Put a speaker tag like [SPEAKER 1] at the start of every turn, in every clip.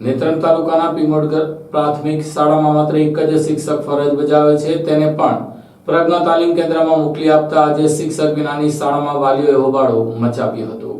[SPEAKER 1] નેત્રંગ તાલુકાના પીમોડગર પ્રાથમિક શાળામાં માત્ર એક જ શિક્ષક ફરજ બજાવે છે. તેને પણ પ્રજ્ઞા તાલીમ કેન્દ્રમાં મોકલી આપતા આજે શિક્ષક વિનાની શાળામાં વાલીઓએ હોબાળો મચાવ્યો હતો.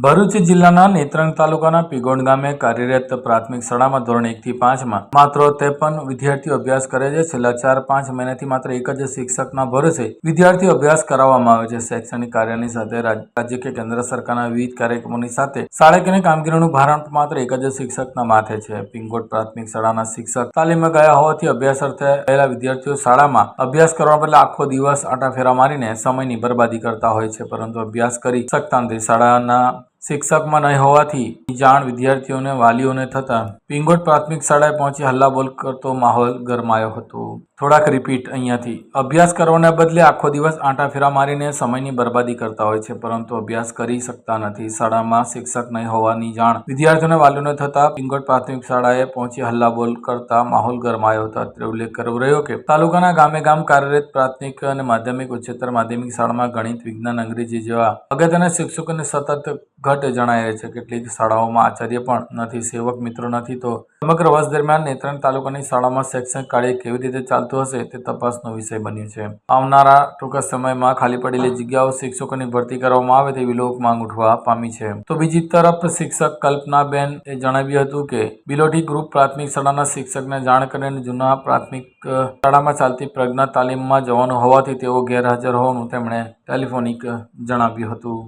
[SPEAKER 1] ભરૂચ જિલ્લાના નેત્રંગ તાલુકાના પીગોંડ ગામે કાર્યરત પ્રાથમિક શાળામાં ધોરણ એક થી પાંચમાં માત્ર ત્રેપન વિદ્યાર્થીઓ અભ્યાસ કરે છે. છેલ્લા ચાર પાંચ મહિનાથી માત્ર એક જ શિક્ષકના ભરોસે વિદ્યાર્થીઓ અભ્યાસ કરાવવામાં આવે છે. શૈક્ષણિક કાર્યની સાથે રાજ- રાજ્ય કે કેન્દ્ર સરકારના વિવિધ કાર્યક્રમોની સાથે શાળાકીય કામગીરીનું ભારણ માત્ર એક જ શિક્ષકના માથે છે. પિંગોટ પ્રાથમિક શાળાના શિક્ષક તાલીમમાં ગયા હોવાથી અભ્યાસ અર્થે ગયેલા વિદ્યાર્થીઓ શાળામાં અભ્યાસ કરવા બદલે આખો દિવસ આટાફેરા મારીને સમયની બરબાદી કરતા હોય છે. પરંતુ અભ્યાસ કરી શકતા શાળાના શિક્ષકમાં નહીં હોવાથી જાણ વિદ્યાર્થીઓને, વાલીઓને થતા પિંગોટ પ્રાથમિક શાળાએ પહોંચી હલ્લાબોલ કરતો માહોલ ગરમાયો હતો. થોડાક રિપીટ અહીંયાથી. અભ્યાસ કરવાના બદલે આખો દિવસ આંટાફેરા મારીને સમયની બરબાદી કરતા હોય છે, પરંતુ અભ્યાસ કરી શકતા નથી. શાળામાં શિક્ષક નહીં હોવાની જાણ વિદ્યાર્થીઓને, વાલીઓને થતા પિંગોટ પ્રાથમિક શાળાએ પહોંચી હલ્લાબોલ કરતા માહોલ ગરમાયો હતો. અત્રે ઉલ્લેખ કરવો રહ્યો કે તાલુકાના ગામે ગામ કાર્યરત પ્રાથમિક અને માધ્યમિક ઉચ્ચતર માધ્યમિક શાળામાં ગણિત, વિજ્ઞાન, અંગ્રેજી જેવા અગત્યના શિક્ષકોને સતત ઘટ જણાય છે. કેટલીક શાળાઓમાં આચાર્ય પણ નથી, સેવક મિત્રો નથી. તો સમગ્ર વર્ષ દરમિયાન નેત્રંગ તાલુકાની શાળામાં શૈક્ષણિક કાર્ય કેવી રીતે ચાલતું હશે તે તપાસનો વિષય બન્યું છે. આવનારા ટૂંકા સમયમાં ખાલી પડેલી જગ્યાઓ શિક્ષકોની ભરતી કરવામાં આવે તેવી લોક માંગ ઉઠવા પામી છે. તો બીજી તરફ શિક્ષક કલ્પનાબેન એ જણાવ્યું હતું કે બિલોઠી ગ્રુપ પ્રાથમિક શાળાના શિક્ષકને જાણ કરીને જૂના પ્રાથમિક શાળામાં ચાલતી પ્રજ્ઞા તાલીમમાં જવાનું હોવાથી તેઓ ગેરહાજર હોવાનું તેમણે ટેલિફોનિક જણાવ્યું હતું.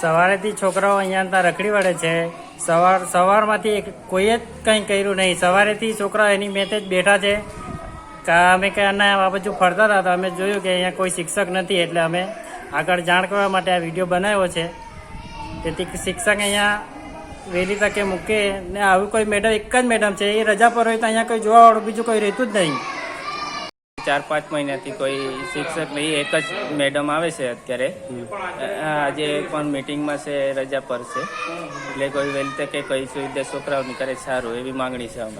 [SPEAKER 2] સવારેથી છોકરાઓ અહીંયા ત્યાં રખડી વળે છે. સવાર સવારમાંથી કોઈએ જ કંઈ કર્યું નહીં. સવારેથી છોકરાઓ એની મેતે જ બેઠા છે. અમે કે આ બાજુ ફરતા હતા તો અમે જોયું કે અહીંયા કોઈ શિક્ષક નથી એટલે અમે આગળ જાણ કરવા માટે આ વીડિયો બનાવ્યો છે. તેથી શિક્ષક અહીંયા વહેલી તકે મૂકે ને આવું કોઈ મેડમ, એક જ મેડમ છે. એ રજા પર હોય તો અહીંયા કોઈ જોવાવાળું બીજું કોઈ રહેતું જ નહીં. ચાર પાંચ મહિનાથી કોઈ શિક્ષક નહીં, એક જ મેડમ આવે છે અત્યારે. આજે પણ મિટિંગમાં છે, રજા પર છે. એટલે કોઈ વહેલી તકે કઈ સુવિધા છોકરાઓની કરે સારું, એવી માંગણી છે અમારી.